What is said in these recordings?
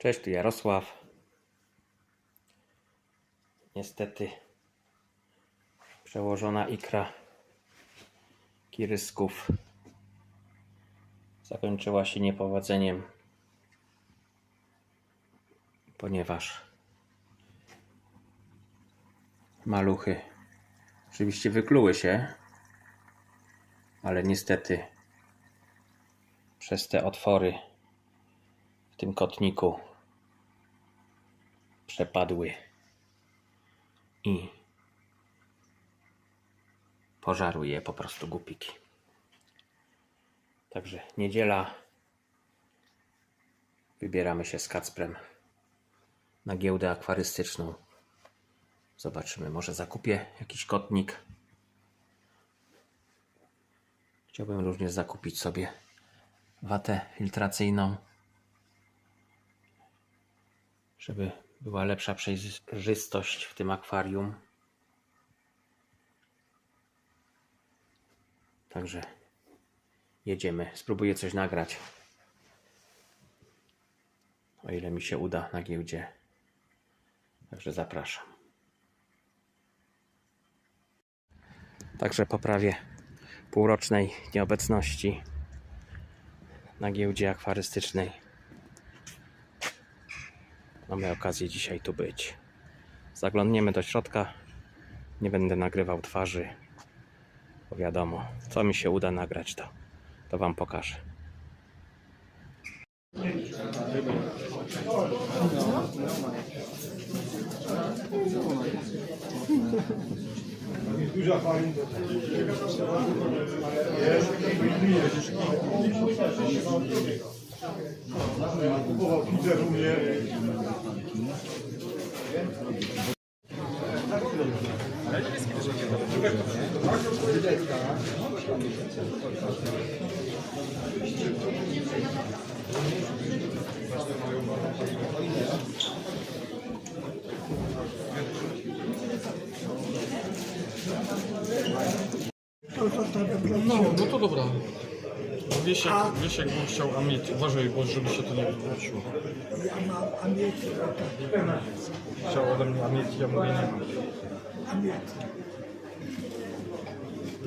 Cześć, tu Jarosław. Niestety przełożona ikra kirysków zakończyła się niepowodzeniem, ponieważ maluchy oczywiście wykluły się, ale niestety przez te otwory w tym kotniku przepadły i pożarły je po prostu gupiki. Także niedziela. Wybieramy się z Kacprem na giełdę akwarystyczną. Zobaczymy, może zakupię jakiś kotnik. Chciałbym również zakupić sobie watę filtracyjną, żeby była lepsza przejrzystość w tym akwarium. Także jedziemy. Spróbuję coś nagrać. O ile mi się uda na giełdzie. Także zapraszam. Także po prawie półrocznej nieobecności na giełdzie akwarystycznej mamy okazję dzisiaj tu być. Zaglądniemy do środka. Nie będę nagrywał twarzy, bo wiadomo, co mi się uda nagrać, to, to Wam pokażę. U mnie. No, no to dobra. Wiesiek, Wiesiek bym chciał amieć. Uważaj, bo żeby się to nie wróciło. Ja mam amiety, Chciał ode mnie amieć, ja mówię nie mam. amiety.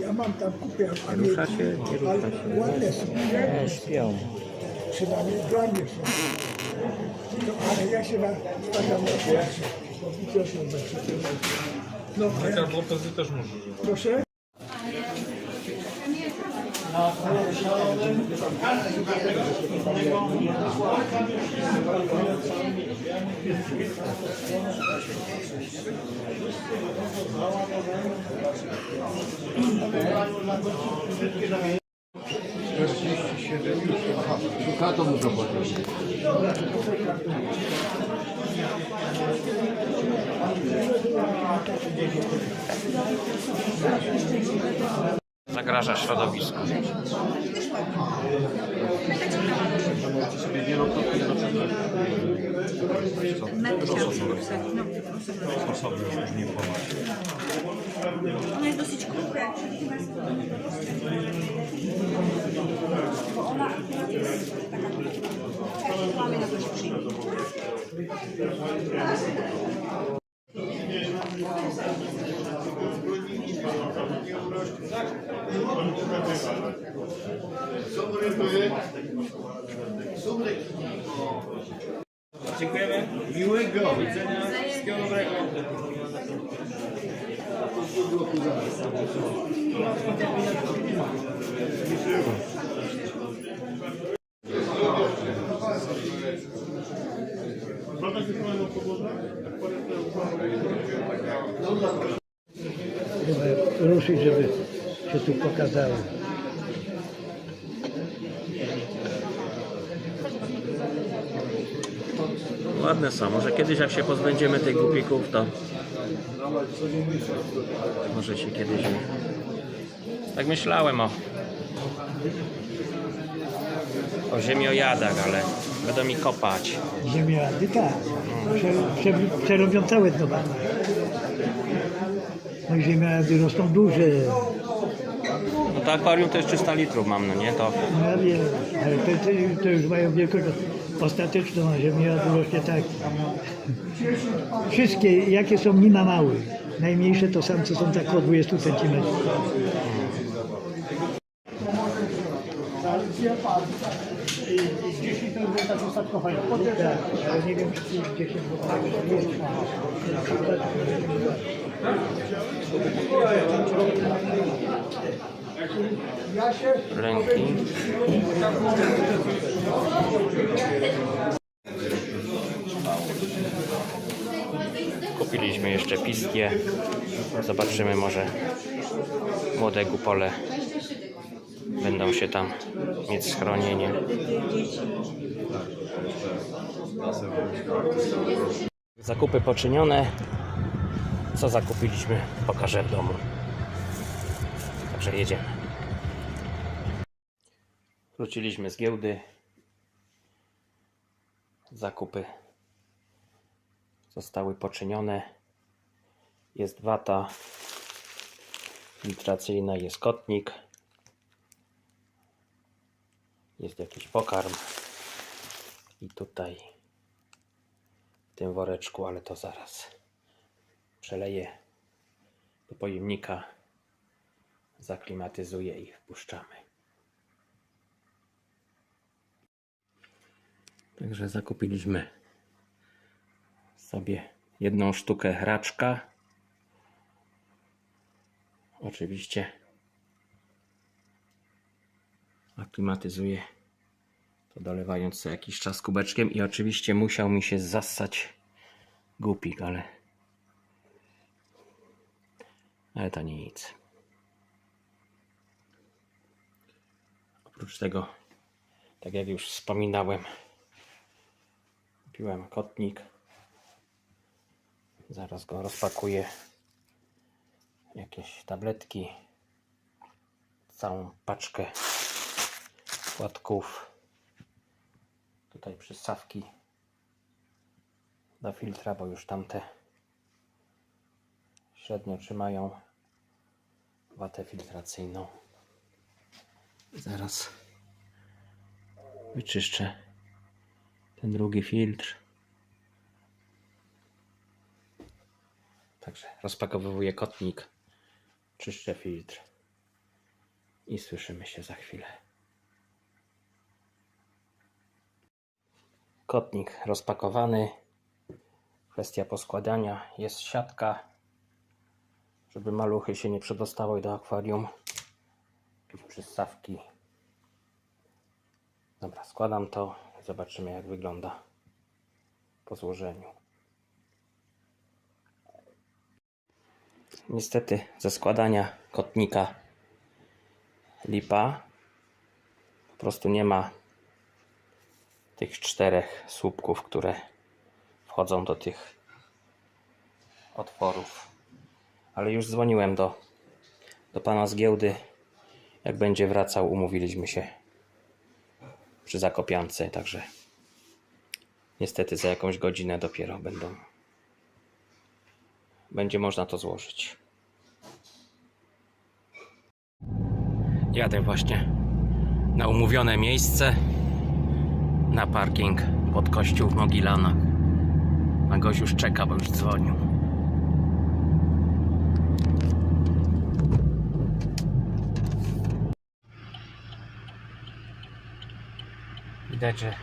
Ja mam tam kupię rusza amiety, się, nie rusza ale się. ładne są. Nie śpią. Przynajmniej dla mnie są. No, ale ja się na, stawiam na pierwsze. No, No, a Tak ja, też może. proszę na polu zielonym każdego innego worka Szuka to mu zobaczyć. Thank you. Zagraża środowisku. Ona jest dosyć krótka, bo ona jest taka mamy na coś przyjść. Dziękujemy. Miłego. Widzenia. Wszystkiego dobrego. Chyba ruszyć, żeby się tu pokazało. Ładne są. Może kiedyś jak się pozbędziemy tych gupików, to może się kiedyś... Tak myślałem o o ziemiojadach, ale będą mi kopać. Ziemiady, tak. Prze, prze, przerobią całe dno. No i ziemiady rosną duże. No to akwarium to jest 300 litrów mam, no nie? To Ja wiem, ale to, to, to już mają wielkość ostateczną, a ziemia to właśnie tak. Wszystkie, jakie są, nie ma małe. Najmniejsze to samce są tak około 20 cm. Tak, ale nie wiem, czy to jest 10, bo tak jest. Ręki. Kupiliśmy jeszcze piskie. Zobaczymy może młode gupole będą się tam mieć schronienie. Zakupy poczynione. Co zakupiliśmy pokażę w domu. Także jedziemy. Wróciliśmy z giełdy. Zakupy zostały poczynione. Jest wata filtracyjna, jest kotnik. Jest jakiś pokarm. I tutaj w tym woreczku, ale to zaraz przeleję do pojemnika, zaklimatyzuję i wpuszczamy. Także zakupiliśmy sobie jedną sztukę raczka. Oczywiście aklimatyzuję to dolewając co jakiś czas kubeczkiem i oczywiście musiał mi się zassać gupik, ale ale to nic. Oprócz tego, tak jak już wspominałem, Kupiłem kotnik. Zaraz go rozpakuję. Jakieś tabletki. Całą paczkę płatków. Tutaj przystawki do filtra, bo już tamte średnio trzymają watę filtracyjną. Zaraz wyczyszczę ten drugi filtr. Także rozpakowuję kotnik, czyszczę filtr i słyszymy się za chwilę. Kotnik rozpakowany. Kwestia poskładania. Jest siatka, żeby maluchy się nie przedostały do akwarium. Jakieś przystawki. Dobra, składam to i zobaczymy jak wygląda po złożeniu. Niestety ze składania kotnika lipa po prostu nie ma tych czterech słupków, które wchodzą do tych otworów. Ale już dzwoniłem do, do pana z giełdy. Jak będzie wracał, umówiliśmy się przy Zakopiance, także niestety za jakąś godzinę dopiero będą będzie można to złożyć. Jadę właśnie na umówione miejsce na parking pod kościół w Mogilanach. A gość już czeka, bo już dzwonił. Widać, że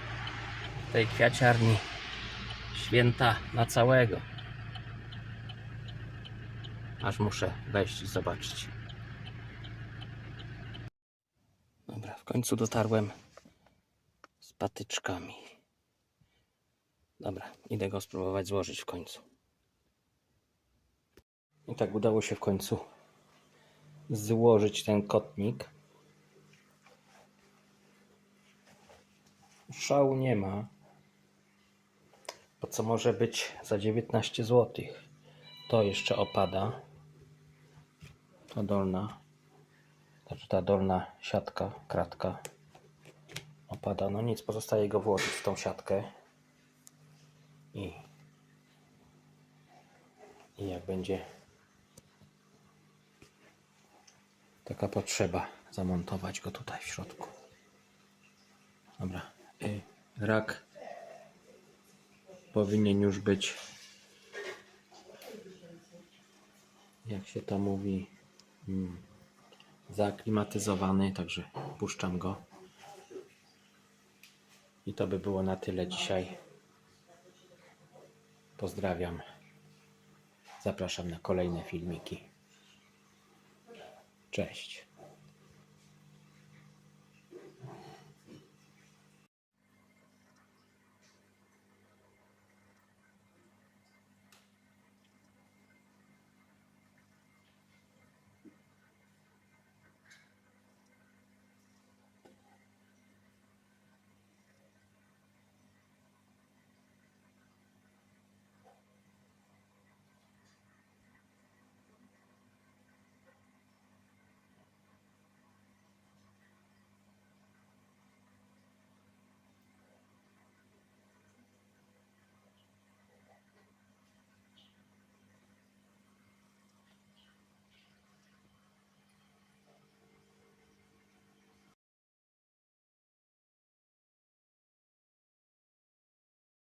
w tej kwiaciarni święta na całego. Aż muszę wejść i zobaczyć. Dobra, w końcu dotarłem z patyczkami. Dobra, idę go spróbować złożyć w końcu. I tak udało się w końcu złożyć ten kotnik. Szału nie ma. Bo co może być za 19 zł? To jeszcze opada. Ta dolna. Znaczy ta dolna siatka, kratka opada. No nic, pozostaje go włożyć w tą siatkę. I, i jak będzie taka potrzeba, zamontować go tutaj w środku. Dobra. Rak powinien już być jak się to mówi mm, zaaklimatyzowany, także puszczam go. I to by było na tyle dzisiaj. Pozdrawiam. Zapraszam na kolejne filmiki. Cześć.